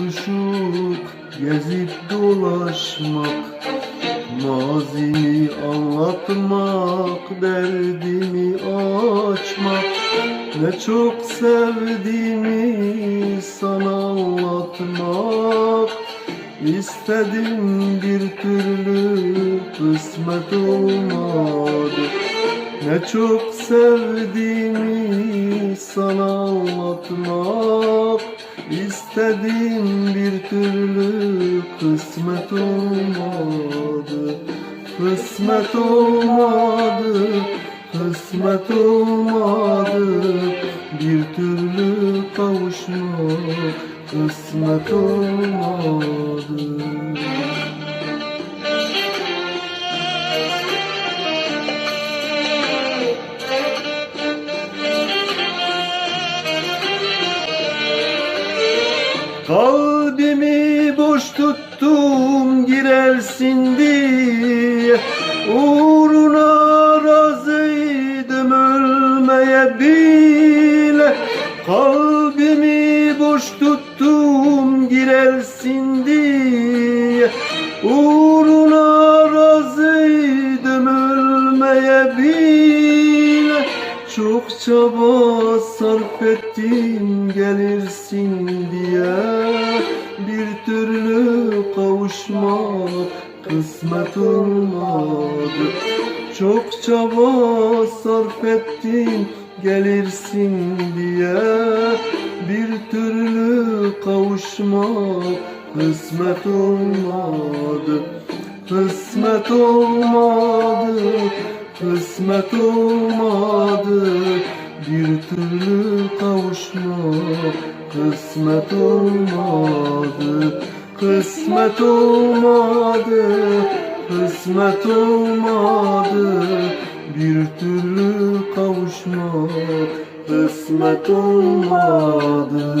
tutuşup gezip dolaşmak Mazimi anlatmak, derdimi açmak. Ne çok sevdiğimi sana anlatmak. İstedim bir türlü kısmet olmadı. Ne çok sevdiğimi sana anlatmak İstedim bir türlü kısmet olmadı Kısmet olmadı Kısmet olmadı. Bir türlü kavuşmak Kısmet olmadı Kalbimi boş tuttum girersin diye. Uğruna razıydım ölmeye bile. Kalbimi boş tuttum girersin diye. Uğruna razıydım ölmeye bile çok çaba sarf ettim gelirsin diye. Bir türlü kavuşmak kısmet olmadı. Çok çaba sarf ettim gelirsin diye. Bir türlü kavuşmak kısmet olmadı. Kısmet olmadı Kısmet olmadı bir türlü kavuşmak Kısmet olmadı Kısmet olmadı Kısmet olmadı. Bir türlü kavuşmak Kısmet olmadı